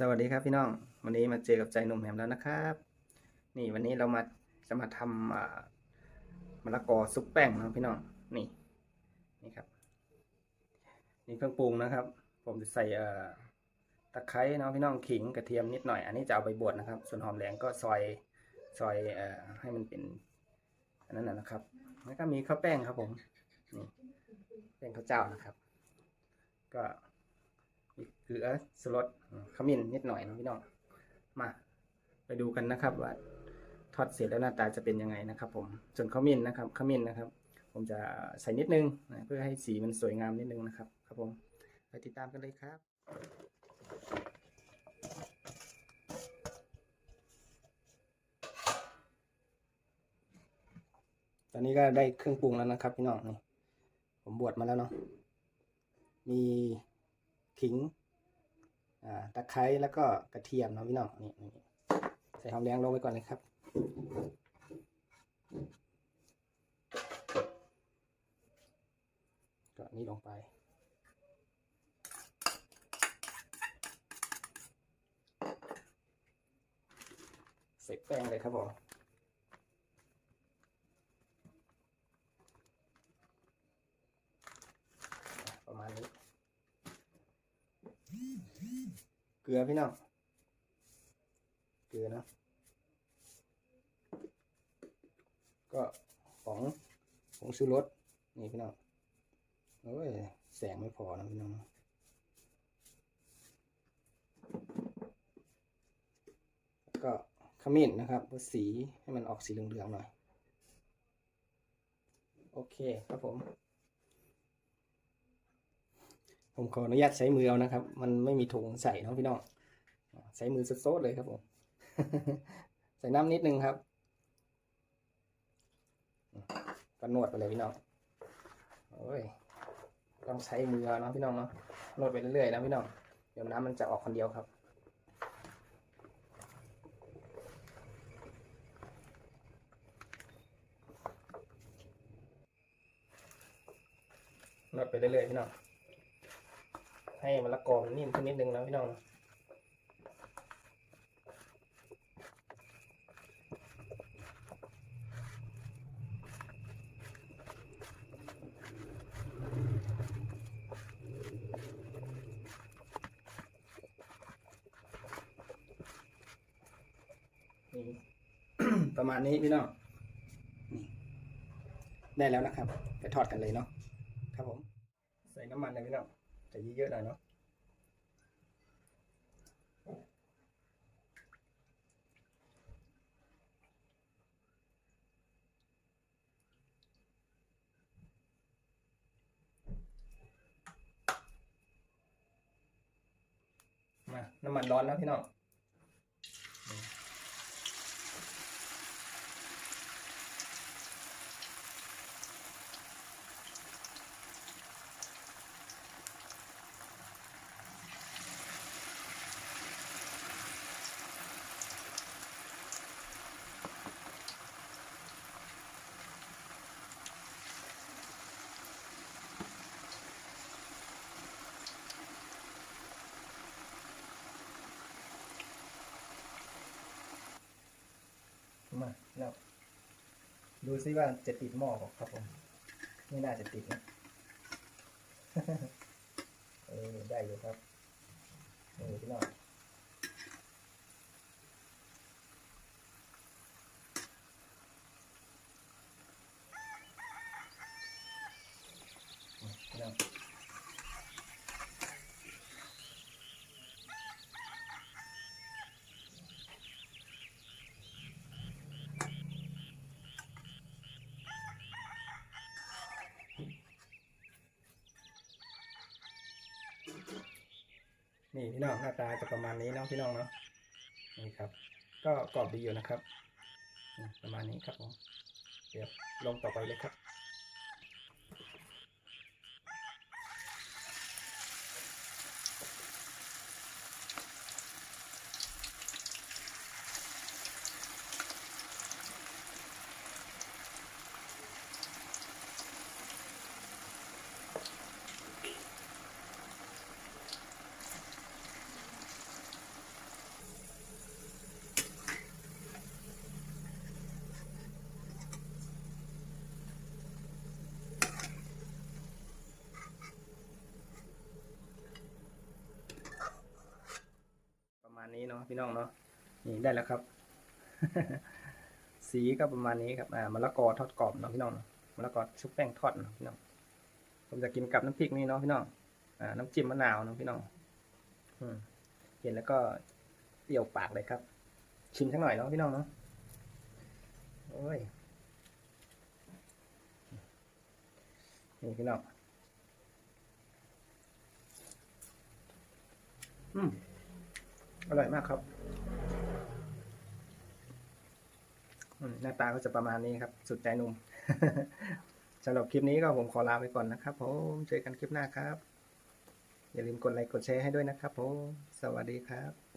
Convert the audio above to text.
สวัสดีครับพี่น้อง วันนี้มาเจอกับใจหนุ่มแหมแล้วนะครับ นี่วันนี้เรามาจะมาทำมะละกอซุปแป้งนะพี่น้องนี่นี่ครับนี่เครื่องปรุงนะครับ ผมจะใส่ตะไคร้เนาะพี่น้องขิงกระเทียมนิดหน่อย อันนี้จะเอาไปบดนะครับ ส่วนหอมแดงก็ซอยซอยอให้มันเป็นอันนั้นนะครับ แล้วก็มีข้าวแป้งครับผมนี่แป้งข้าวเจ้านะครับ ก็ เกลือสลดขมิ้นนิดหน่อยนะพี่น้องมาไปดูกันนะครับว่าทอดเสร็จแล้วหน้าตาจะเป็นยังไงนะครับผมส่วนขมิ้นนะครับขมิ้นนะครับ ผมจะใส่นิดนึงนะเพื่อให้สีมันสวยงามนิดนึงนะครับ ครับผมไปติดตามกันเลยครับตอนนี้ก็ได้เครื่องปรุงแล้วนะครับพี่น้องนี่ผมบวชมาแล้วเนาะมี ขิงอ่าตะไคร้แล้วก็กระเทียมเนาะพี่น้องนี่นี่ใส่หอมแดงลงไปก่อนเลยครับ ก็นี่ลงไปใส่แป้งเลยครับผม ประมาณนี้ เกลือพี่น้อง เกลือนะ ก็ของผงชูรสนี่พี่น้อง โอ้ย แสงไม่พอนะพี่น้อง แล้วก็ขมิ้นนะครับเพื่อสีให้มันออกสีเหลืองๆหน่อย โอเคครับผม ผมขออนุญาตใช้มือเอานะครับ มันไม่มีถุงใส่เนาะพี่น้องใช้มือสดๆเลยครับผม ใส่น้ำนิดนึงครับก็นวดไปเลยพี่น้องโอ้ยต้องใช้มือเอาเนาะพี่น้องเนาะนวดไปเรื่อยๆนะพี่น้องเดี๋ยวน้ำมันจะออกคนเดียวครับนวดไปเรื่อยๆพี่น้อง ให้มะละกอมันนิ่มขึ้นนิดนึงนะพี่น้องประมาณนี้พี่น้องนี่ได้แล้วนะครับ ไปทอดกันเลยเนาะครับผม ใส่น้ำมันเลยพี่น้อง ใส่เยอะๆหน่อยเมาแล้วดูซิว่าจะติดหม้อเปล่าครับผม ไม่น่าจะติดนะ เออ ได้อยู่ครับเออพี่น้องนี่พี่น้อง นี่พี่น้องหน้าตาจะประมาณนี้เนาะพี่น้องเนาะนี่ครับ ก็กรอบดีอยู่นะครับ ประมาณนี้ครับผมเดี๋ยวลงต่อไปเลยครับ น นาะพี่น้องเนาะนี่ได้แล้วครับ สีก็ประมาณนี้ครับอ่ามะละกอทอดกรอบเนาะพี่น้องเนาะมะละกอชุบแป้งทอดเนาะพี่น้องผมจะกินกับน้ำพริกนี่เนาะพี่น้องอ่าน้ำจิ้มมะนาวเนาะพี่น้องอืมเห็นแล้วก็เปรี้ยวปากเลยครับ ชิมสักหน่อยเนาะพี่น้องเนาะโอ้ยนี่พี่น้องอืม อร่อยมากครับหน้าตาก็จะประมาณนี้ครับ สุดใจนุ่มสำหรับคลิปนี้ก็ผมขอลาไปก่อนนะครับผมเจอกันคลิปหน้าครับ อย่าลืมกดไลค์กดแชร์ให้ด้วยนะครับผมสวัสดีครับ